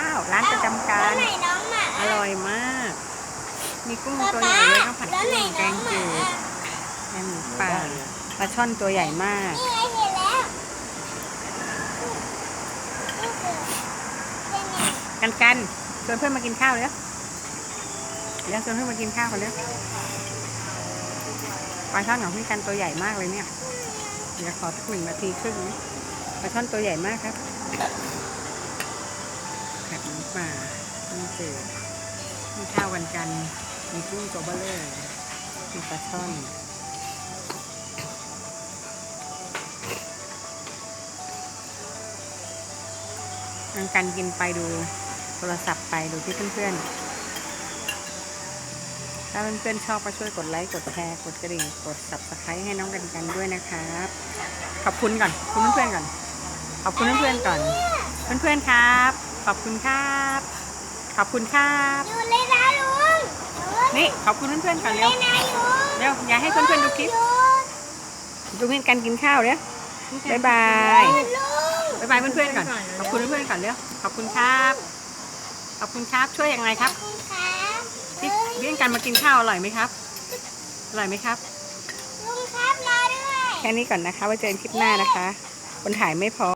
ข้าว ร้านประจำกาแล้วรไหนน้องหมาอร่อยมาก มีกุ้งป๊าตัวป๊าใหญ่เลยข้าวผัดแล้วไหนกุ้งแกน้องงหมาจืดแกงหมูป่าปลาช่อนตัวใหญ่มาก นี่ไงเห็นแล้วนี่คือเป็นไงกันกันชวนเพื่อนมากินข้าวเลยเดี๋ยวชวนเพื่อนมากินข้าวกันเลยปลาช่อนของพี่กันตัวใหญ่มากเลยเนี่ย เดี๋ยวขอสักหนึ่งนาทีครึ่งนะปลาช่อนตัวใหญ่มากครับผัดหมู ป่ากุ้งจืดมีข้าวกันกัน มีกุ้งตัวเบลเลอร์มีปลาช่อนทางการกินไปดูโทรศัพท์ไปดูที่เพื่อนๆ ถ้าเพื่อนๆชอบก็ช่วยกดไลค์ กดแชร์ กดกระดิ่ง กด subscribe ให้น้องกันกันด้วยนะครับ ขอบคุณก่อนขอบคุณเพื่อนๆก่อน ขอบคุณเพื่อนๆก่อน เพื่อนๆครับ ขอบคุณครับ ขอบคุณครับอยู่เลยนะลุงนี่ขอบคุณเพื่อนๆก่อนเลเร็วยนะลุงเร็วอย่าให้เพื่อนๆดูคลิปดูเพื่อนกันกินข้าวเร็วบ๊ายบายลุงบ๊ายบายเพื่อนๆก่อน ขอบคุณเพื่อนๆก่อนเร็วขอบคุณครับขอบคุณครับช่วยยังไงครับคุณครับพี่พี่กันมากินข้าวอร่อยไหมครับอร่อยไหมครับลุงครับรอด้วยแค่นี้ก่อนนะคะไว้เจอกันคลิปหน้านะคะ คนถ่ายไม่พอ